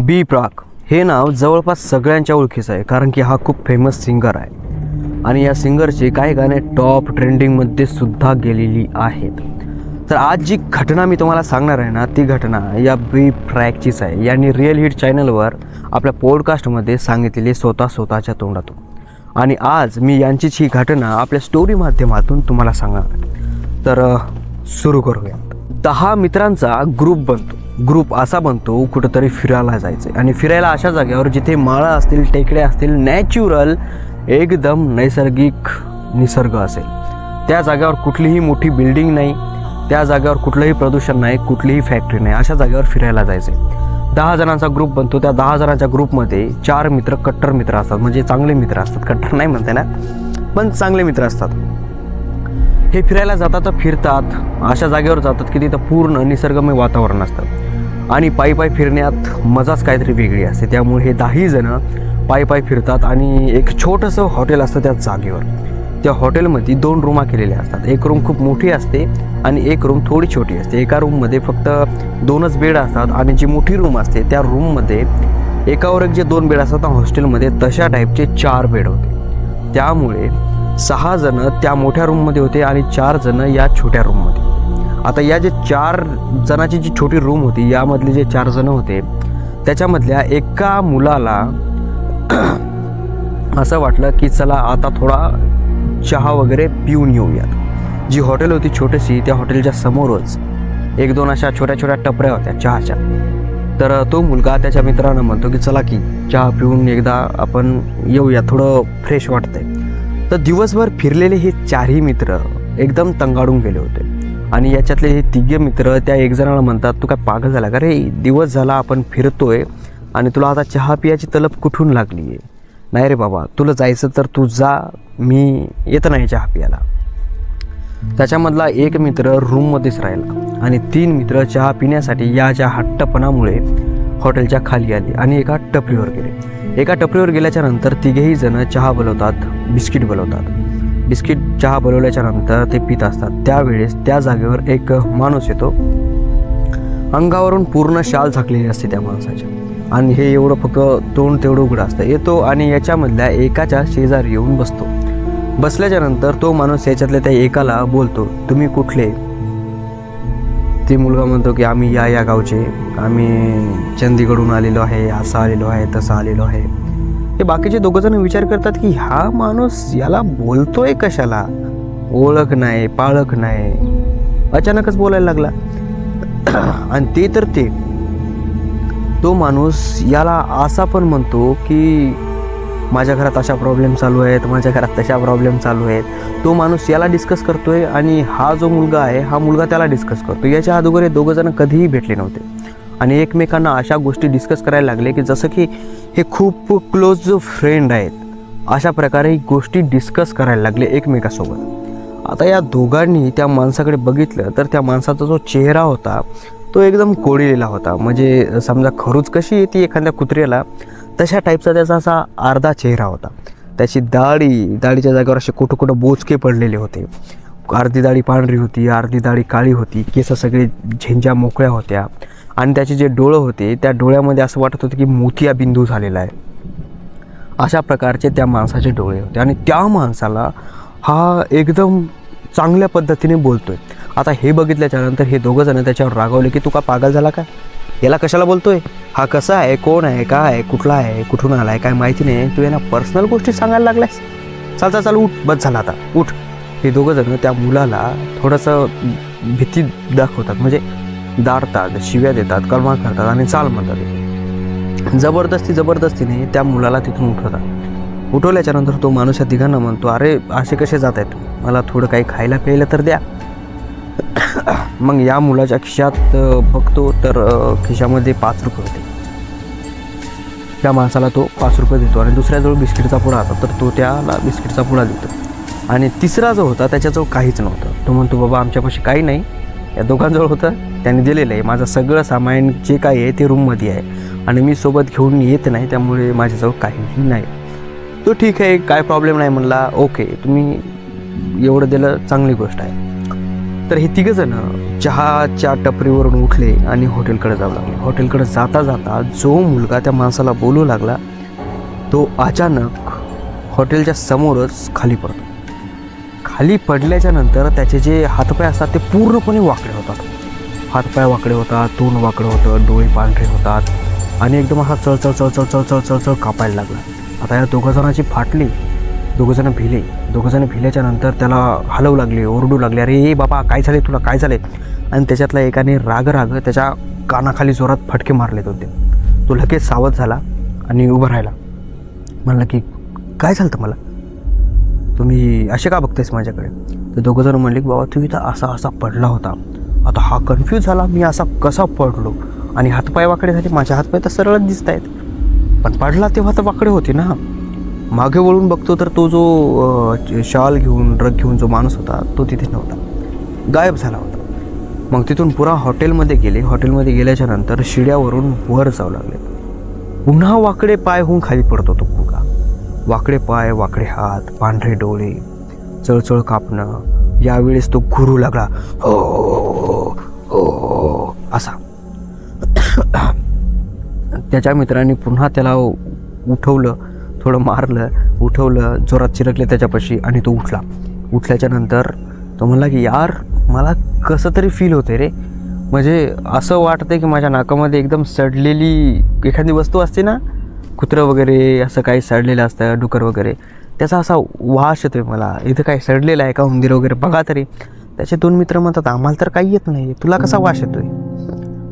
बी प्राक हे नाव जवळपास सगळ्यांच्या ओळखीचं आहे कारण की हा खूप फेमस सिंगर आहे. आणि या सिंगरची काही गाणे टॉप ट्रेंडिंगमध्ये सुद्धा गेलेली आहेत. तर आज जी घटना मी तुम्हाला सांगणार आहे ना ती घटना या बी फ्रॅकचीच आहे. यांनी रिअल हिट चॅनलवर आपल्या पॉडकास्टमध्ये सांगितलेली स्वतः स्वतःच्या तोंडातून. आणि आज मी यांचीच ही घटना आपल्या स्टोरी माध्यमातून तुम्हाला सांगणार तर सुरू करूया दहा मित्रांचा ग्रुप बनतो. ग्रुप असा बनतो कुठंतरी फिरायला जायचं आणि फिरायला अशा जागेवर जिथे माळा असतील टेकड्या असतील नॅचरल एकदम नैसर्गिक निसर्ग असेल. त्या जागेवर कुठलीही मोठी बिल्डिंग नाही त्या जागेवर कुठलंही प्रदूषण नाही कुठलीही फॅक्टरी नाही अशा जागेवर फिरायला जायचे दहा जणांचा ग्रुप बनतो त्या दहा जणांच्या ग्रुपमध्ये चार मित्र कट्टर मित्र असतात. म्हणजे चांगले मित्र असतात. कट्टर नाही म्हणते ना पण चांगले मित्र असतात. हे फिरायला जातात तर फिरतात अशा जागेवर जातात की तिथं पूर्ण निसर्गमय वातावरण असतं. आणि पायी पायी फिरण्यात मजाच काहीतरी वेगळी असते. त्यामुळे हे दहाही जणं पायी पायी फिरतात आणि एक छोटंसं हॉटेल असतं त्या जागेवर. त्या हॉटेलमध्ये दोन रूमा केलेल्या असतात. एक रूम खूप मोठी असते आणि एक रूम थोडी छोटी असते. एका रूममध्ये फक्त दोनच बेड असतात आणि जी मोठी रूम असते त्या रूममध्ये एकावर एक जे दोन बेड असतात त्या हॉस्टेलमध्ये तशा टाईपचे चार बेड होते. त्यामुळे सहा जणं त्या मोठ्या रूममध्ये होते आणि चार जणं या छोट्या रूममध्ये. आता या जे चार जणाची जी छोटी रूम होती यामधले जे चार जण होते त्याच्यामधल्या एका मुलाला असं वाटलं की चला आता थोडा चहा वगैरे पिऊन येऊयात. जी हॉटेल होती छोटीशी त्या हॉटेलच्या समोरच एक दोन अशा छोट्या छोट्या टपऱ्या होत्या चहाच्या. तर तो मुलगा त्याच्या मित्रांना म्हणतो की चला की चहा पिऊन एकदा आपण येऊया थोडं फ्रेश वाटतंय. तर दिवसभर फिरलेले हे चारही मित्र एकदम तंगाडून गेले होते. आणि याच्यातले हे तिघे मित्र त्या एक जणाला म्हणतात तू काय पागल झाला का रे? दिवस झाला आपण फिरतोय आणि तुला आता चहा पियाची तलब कुठून लागली आहे? नाही रे बाबा तुला जायचं तर तू जा मी येत नाही चहा पियाला. त्याच्यामधला एक मित्र रूममध्येच राहिला आणि तीन मित्र चहा पिण्यासाठी याच्या हट्टपणामुळे हॉटेलच्या खाली आले आणि एका टपरीवर गेले. एका टपरीवर गेल्याच्यानंतर तिघेही जण चहा बनवतात बिस्किट बनवतात. बिस्किट चहा बनवल्याच्या नंतर ते पित असतात. त्यावेळेस त्या जागेवर एक माणूस येतो. अंगावरून पूर्ण शाल झाकलेली असते त्या माणसाच्या आणि हे एवढं फक्त तोंड तेवढं उघडं असतं. येतो आणि याच्यामधल्या एकाच्या शेजारी येऊन बसतो. बसल्याच्या नंतर तो माणूस याच्यातल्या त्या एकाला बोलतो तुम्ही कुठले? ते मुलगा म्हणतो की आम्ही या या गावचे. आम्ही चंदीगडहून आलेलो आहे असं आलेलो आहे तसं आलेलो आहे. हे बाकीचे दोघं जण विचार करतात की हा माणूस याला बोलतोय कशाला? ओळख नाही पाळख नाही. अचानकच बोलायला लागला. आणि ते तर ते. तो माणूस याला असा पण म्हणतो की माझ्या घरात अशा प्रॉब्लेम चालू आहेत माझ्या घरात तशा प्रॉब्लेम चालू आहेत. तो माणूस याला डिस्कस करतोय आणि हा जो मुलगा आहे हा मुलगा त्याला डिस्कस करतो याच्या अगोदर हे दोघं जण कधीही भेटले नव्हते. आणि एकमेकांना अशा गोष्टी डिस्कस करायला लागले की जसं की हे खूप क्लोज फ्रेंड आहेत. अशा प्रकारे गोष्टी डिस्कस करायला लागले एकमेकासोबत. आता या दोघांनी त्या माणसाकडे बघितलं तर त्या माणसाचा जो चेहरा होता तो एकदम कोळीलेला होता. म्हणजे समजा खरूच कशी येते एखाद्या कुत्र्याला तशा टाईपचा त्याचा असा अर्धा चेहरा होता. त्याची दाढी दाढीच्या जागेवर असे कुठं कुठं बोचके पडलेले होते. अर्धी दाढी पांढरी होती अर्धी दाढी काळी होती केस सगळे झेंजा मोकळ्या होत्या. आणि त्याचे जे डोळं होते त्या डोळ्यामध्ये असं वाटत होतं की मोतिया बिंदू झालेला आहे. अशा प्रकारचे त्या माणसाचे डोळे होते. आणि त्या माणसाला हा एकदम चांगल्या पद्धतीने बोलतोय. आता हे बघितल्याच्यानंतर हे दोघं जण त्याच्यावर रागवले की तू का पागल झाला का? याला कशाला बोलतोय? हा कसा आहे? कोण आहे? काय आहे? कुठला आहे? कुठून आला आहे काय माहिती नाही. तू यांना पर्सनल गोष्टी सांगायला लागल्यास? चाल चाल चाल उठ. बस झाला आता. उठ. हे दोघं जण त्या मुलाला थोडंसं भीती दाखवतात. म्हणजे दाडतात शिव्या देतात कलमा करतात आणि चाल म्हणतात. जबरदस्ती जबरदस्तीने त्या मुलाला तिथून उठवतात. उठवल्याच्या नंतर तो माणूस या तिघांना म्हणतो अरे असे कसे जात आहेत मला थोडं काही खायला प्यायला तर द्या. मग या मुलाच्या खिशात बघतो तर खिशामध्ये पाच रुपये होते. त्या माणसाला तो पाच रुपये देतो आणि दुसऱ्याजवळ बिस्किटचा पुडा होता तर तो त्याला बिस्किटचा पुडा देतो. आणि तिसरा जो होता त्याच्याजवळ काहीच नव्हतं. तो म्हणतो बाबा आमच्यापाशी काही नाही. या दोघांजवळ होतं त्यांनी दिलेलं आहे. माझं सगळं सामान जे काय आहे ते रूममध्ये आहे. आणि मी सोबत घेऊन येत नाही त्यामुळे माझ्याजवळ काहीही नाही. तो ठीक आहे काय प्रॉब्लेम नाही म्हणला ओके तुम्ही एवढं दिलं चांगली गोष्ट आहे. तर हे तिघंजणं चहाच्या टपरीवरून उठले आणि हॉटेलकडे जाऊ लागले. हॉटेलकडे जाता जाता जो मुलगा त्या माणसाला बोलू लागला तो अचानक हॉटेलच्या समोरच खाली पडतो. खाली पडल्याच्या नंतर त्याचे जे हातपाय असतात ते पूर्णपणे वाकडे होतात. हातपाय वाकडे होतात तोंड वाकडं होतं डोळे पांढरे होतात आणि एकदम असा चळचळ चळचळ चळचळ चळचळ कापायला लागला. आता या दोघंजणाची फाटली दोघंजणं भिले. दोघंजणं भिल्याच्या नंतर त्याला हलवू लागले ओरडू लागले अरे ए बाबा काय झाले तुला? काय झाले आणि त्याच्यातला एकाने राग राग त्याच्या कानाखाली जोरात फटके मारलेत होते. तो लगेच सावध झाला आणि उभं राहिला. म्हणलं की काय झालं मला तुम्ही असे का बघतायस माझ्याकडे? तर दोघं जण म्हणले की बाबा तू इथं असा असा पडला होता. आता हा कन्फ्यूज झाला मी असा कसा पडलो? आणि हातपाय वाकडे झाले माझ्या हातपाय तर सरळच दिसत आहेत पण पडला तेव्हा तर वाकडे होते ना. मागे वळून बघतो तर तो जो शाल घेऊन ड्रग घेऊन जो माणूस होता तो तिथे नव्हता. गायब झाला होता. मग तिथून पुरा हॉटेलमध्ये गेले. हॉटेलमध्ये गेल्याच्यानंतर शिड्यावरून वर जाऊ लागले. पुन्हा वाकडे पाय होऊन खाली पडतो तो वाकडे पाय वाकडे हात पांढरे डोळे चळचळ कापणं यावेळेस तो घुरू लागला हो हो असा. त्याच्या मित्रांनी पुन्हा त्याला उठवलं थोडं मारलं उठवलं जोरात चिरकले त्याच्यापाशी आणि तो उठला. उठल्याच्या नंतर तो म्हणला की यार मला कसं तरी फील होते रे. म्हणजे असं वाटतं की माझ्या नाकामध्ये एकदम सडलेली एखादी वस्तू असते ना कुत्रं वगैरे असं काही सडलेलं असतं डुकर वगैरे. त्याचा असा वास येतोय मला. इथं काही सडलेलं आहे का उंदीर वगैरे बघा तरी. त्याचे दोन मित्र म्हणतात आम्हाला तर काही येत नाही. तुला कसा वास येतोय?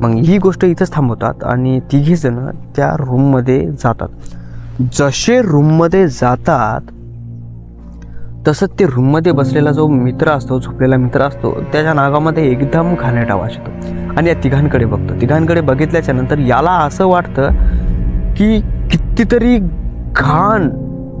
मग ही गोष्ट इथंच थांबवतात आणि तिघी जण त्या रूममध्ये जातात. जसे रूममध्ये जातात तसं ते रूममध्ये बसलेला जो मित्र असतो झोपलेला मित्र असतो त्याच्या नागामध्ये एकदम घाणेटा वास येतो. आणि या तिघांकडे बघतो. तिघांकडे बघितल्याच्या नंतर याला असं वाटतं की कितीतरी घाण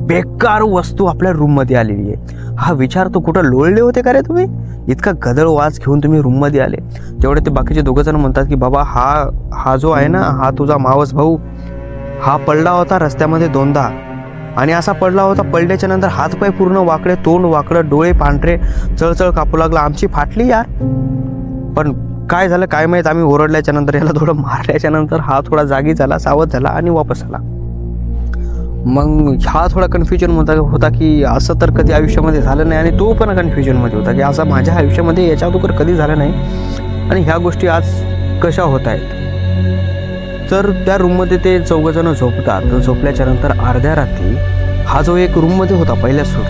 बेकार वस्तू आपल्या रूममध्ये आलेली आहे. हा विचार तो कुठं लोळले होते का रे तुम्ही? इतका गदळ वाज घेऊन तुम्ही रूममध्ये आले. तेवढे ते बाकीचे दोघं जण म्हणतात की बाबा हा हा जो आहे ना हा तुझा मावस भाऊ हा पडला होता रस्त्यामध्ये दोनदा. आणि असा पडला होता पडल्याच्या नंतर हातपाय पूर्ण वाकडे तोंड वाकडं डोळे पांढरे चळचळ कापू लागला. आमची फाटली यार. पण काय झालं काय माहीत आम्ही ओरडल्याच्या नंतर याला थोडं मारल्याच्या नंतर हा थोडा जागी झाला सावध झाला आणि वापस आला. मग हा थोडा कन्फ्युजन होता होता की असं तर कधी आयुष्यामध्ये झालं नाही आणि तो पण कन्फ्युजनमध्ये होता की असं माझ्या आयुष्यामध्ये याच्या अगोदर कधी झालं नाही. आणि ह्या गोष्टी आज कशा होत आहेत? तर त्या रूममध्ये ते चौघजणं झोपतात. झोपल्याच्या नंतर अर्ध्या रात्री हा जो एक रूममध्ये होता पहिल्या सूट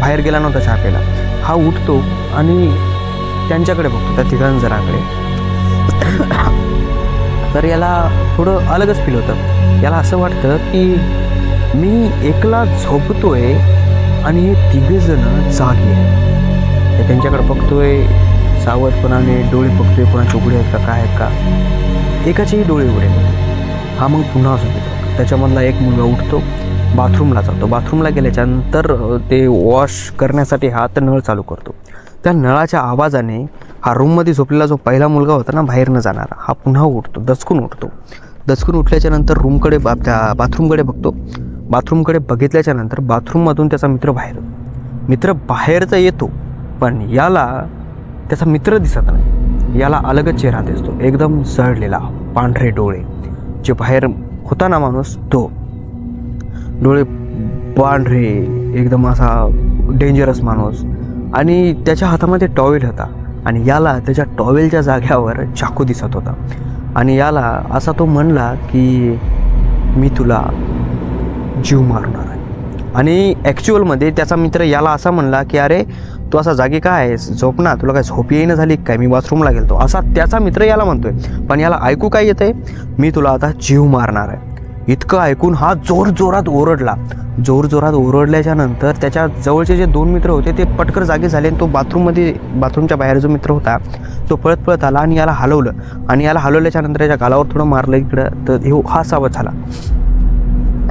बाहेर गेला नव्हता छापेला. हा उठतो आणि त्यांच्याकडे बघतो त्या तिघांजणांकडे तर याला थोडं अलगच फील होतं. याला असं वाटतं की मी एकला झोपतोय आणि हे तिघेजणं जागे आहेत. ते त्यांच्याकडे बघतोय सावधपणाने डोळे बघतोय कोणाचे उघडे आहेत का काय आहेत का. एकाचेही डोळे उघडे हा मग पुन्हा झोपतो त्याच्यामधला एक मुलगा उठतो बाथरूमला जातो. बाथरूमला गेल्याच्यानंतर ते वॉश करण्यासाठी हा तर नळ चालू करतो. त्या नळाच्या आवाजाने हा रूममध्ये झोपलेला जो पहिला मुलगा होता ना बाहेर न जाणारा हा पुन्हा उठतो दचकून उठतो. दचकून उठल्याच्यानंतर रूमकडे बा त्या बाथरूमकडे बघतो. बाथरूमकडे बघितल्याच्या नंतर बाथरूममधून त्याचा मित्र बाहेर मित्र बाहेरचा येतो पण याला त्याचा मित्र दिसत नाही. याला अलगच चेहरा दिसतो एकदम जळलेला पांढरे डोळे. जे बाहेर होता ना माणूस तो. डोळे पांढरे एकदम असा डेंजरस माणूस. आणि त्याच्या हातामध्ये टॉवेल होता. आणि याला त्याच्या टॉवेलच्या जाग्यावर चाकू दिसत होता. आणि याला असा तो म्हणला की मी तुला जीव मारणार आहे. आणि ॲक्च्युअलमध्ये त्याचा मित्र याला असा म्हणला की अरे तू असा जागी काय आहेस? झोप ना तुला काय झोप येईना झाली काय? मी बाथरूमला गेलतो. असा त्याचा मित्र याला म्हणतोय. पण याला ऐकू काय येतंय? मी तुला आता जीव मारणार आहे. इतकं ऐकून हा जोर जोरात ओरडला. जोर जोरात ओरडल्याच्या नंतर त्याच्या जवळचे जे दोन मित्र होते ते पटकर जागे झाले आणि तो बाथरूममध्ये बाथरूमच्या बाहेर जो मित्र होता तो पळत पळत आला आणि याला हलवलं. आणि याला हलवल्याच्या नंतर याच्या गालावर थोडं मारलं इकडं. तर हे हा सावध झाला.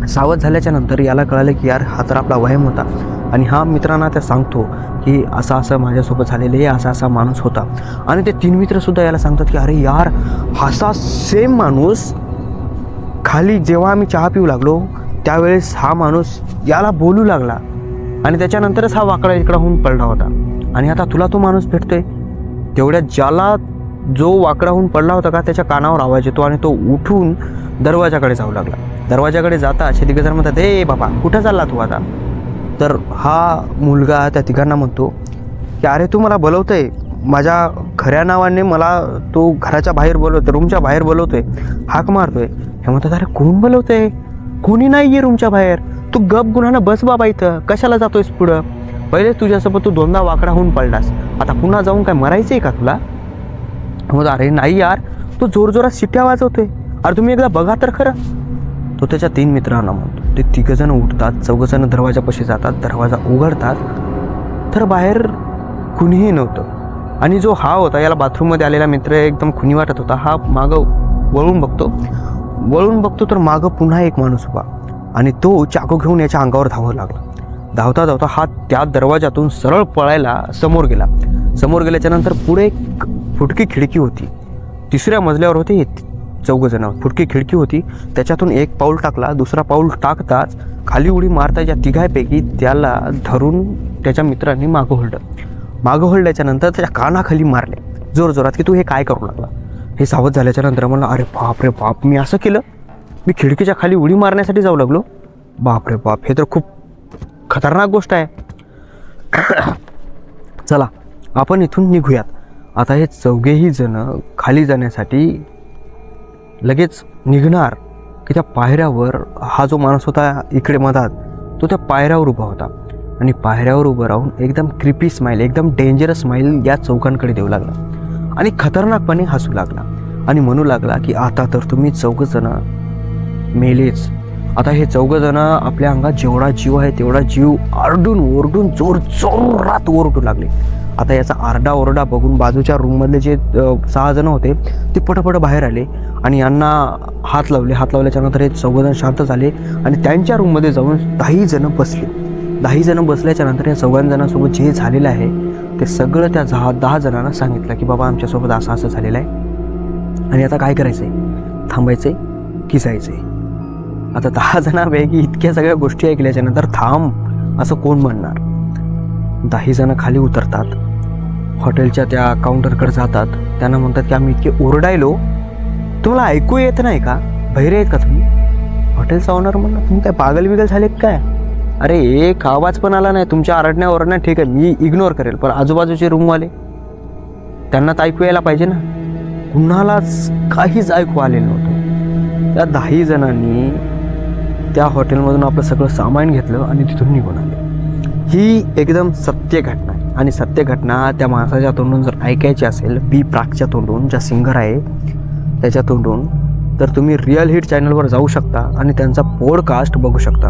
सावध झाल्याच्यानंतर याला कळालं की यार हा तर आपला वहम होता. आणि हा मित्रांना त्या सांगतो की असं असं माझ्यासोबत झालेलं आहे असा असा माणूस होता. आणि ते तीन मित्रसुद्धा याला सांगतात की अरे यार असा सेम माणूस खाली जेव्हा आम्ही चहा पिऊ लागलो त्यावेळेस हा माणूस याला बोलू लागला. आणि त्याच्यानंतरच हा वाकडा इकडा होऊन पडला होता. आणि आता तुला तो माणूस भेटतोय? तेवढ्या ज्याला जो वाकडाहून पडला होता का त्याच्या कानावर आवाज येतो आणि तो उठून दरवाजाकडे जाऊ लागला. दरवाजाकडे जाता असे तिघ म्हणतात ए बाबा कुठं चालला तू आता? तर हा मुलगा त्या तिघांना म्हणतो की अरे तू मला बोलवतोय. माझ्या खऱ्या नावाने मला तो घराच्या बाहेर बोलवतो रूमच्या बाहेर बोलवतोय. हाक मारतोय. हे म्हणतात अरे कोण बोलवतोय? कोणी नाही आहे रूमच्या बाहेर. तू गप गुन्हानं बस बाबा इथं. कशाला जातोयस पुढं? पहिले तुझ्यासोबत तू दोनदा वाकडा होऊन पडलास. आता पुन्हा जाऊन काय मरायचं आहे का तुला? मग अरे नाही यार. तो जोरजोरात शिट्या वाजवतोय. अरे तुम्ही एकदा बघा तर खरं. तो त्याच्या तीन मित्रांना म्हणतो. ते तिघजण उठतात चौघजण दरवाजापाशी जातात दरवाजा उघडतात. तर बाहेर कुणीही नव्हतं. आणि जो हा होता याला बाथरूममध्ये आलेला मित्र एकदम खुनी वाटत होता. हा मागं वळून बघतो. वळून बघतो तर मागं पुन्हा एक माणूस उभा. आणि तो चाकू घेऊन याच्या अंगावर धावू लागला. धावता धावता हा त्या दरवाजातून सरळ पळायला समोर गेला. समोर गेल्याच्यानंतर पुढे एक फुटकी खिडकी होती. तिसऱ्या मजल्यावर होती चौघजण. फुटकी खिडकी होती. त्याच्यातून एक पाऊल टाकला दुसरा पाऊल टाकताच खाली उडी मारता या तिघायपैकी त्याला धरून त्याच्या मित्रांनी मागं होल्ड मागं होल्डाच्या त्याच्या कानाखाली मारले. जोर जोरात की तू हे काय करू लागला? हे सावध झाल्याच्यानंतर म्हणलं अरे बाप रे बाप मी असं केलं? मी खिडकीच्या खाली उडी मारण्यासाठी जाऊ लागलो? बाप रे बाप हे तर खूप खतरनाक गोष्ट आहे. चला आपण इथून निघूयात. आता हे चौघेही जण खाली जाण्यासाठी लगेच निघणार की त्या पायऱ्यावर हा जो माणूस होता इकडे मधात तो त्या पायऱ्यावर उभा होता. आणि पायऱ्यावर उभं राहून एकदम क्रिपी स्माईल एकदम डेंजरस स्माईल या चौकांकडे देऊ लागला. आणि खतरनाकपणे हसू लागला. आणि म्हणू लागला की आता तर तुम्ही चौघजणं मेलेच. आता हे चौघजणं आपल्या अंगात जेवढा जीव आहे तेवढा जीव आरडून ओरडून जोर जोरात ओरडू लागले. आता याचा आरडा ओरडा बघून बाजूच्या रूममधले जे सहा जण होते ते पटपट बाहेर आले आणि यांना हात लावले. हात लावल्याच्या नंतर हे चौघजण शांत झाले आणि त्यांच्या रूममध्ये जाऊन दहाही जण बसले. दहाही जण बसल्याच्या नंतर या चौघां जणांसोबत जे झालेलं आहे ते सगळं त्या दहा दहा जणांना सांगितलं की बाबा आमच्यासोबत असं असं झालेलं आहे. आणि आता काय करायचं आहे थांबायचं आहे की जायचं आहे आता दहा जणांपैकी इतक्या सगळ्या गोष्टी ऐकल्याच्या नंतर थांब असं कोण म्हणणार? दहाही जणं खाली उतरतात. हॉटेलच्या त्या काउंटरकडे जातात. त्यांना म्हणतात की आम्ही इतके ओरडायलो. तुम्हाला ऐकू येत नाही का? बहिरे आहेत का तुम्ही? हॉटेलचा ओनर म्हणणार तुम्ही काय पागल बिगल झाले काय? अरे एक आवाज पण आला नाही. तुमच्या आरडण्या ओरडण्या ठीक आहे. मी इग्नोर करेल. पण आजूबाजूचे रूमवाले त्यांना तर ऐकू यायला पाहिजे ना. कुणालाच काहीच ऐकू आलेलं नव्हतं. त्या दहाही जणांनी त्या हॉटेलमधून आपलं सगळं सामान घेतलं आणि तिथून निघून आले. ही एकदम सत्य घटना आहे. आणि सत्य घटना त्या माणसाच्या तोंडून जर ऐकायची असेल बी प्राकच्या तोंडून ज्या सिंगर आहे त्याच्या तोंडून तर तुम्ही रिअल हिट चॅनलवर जाऊ शकता आणि त्यांचा पॉडकास्ट बघू शकता.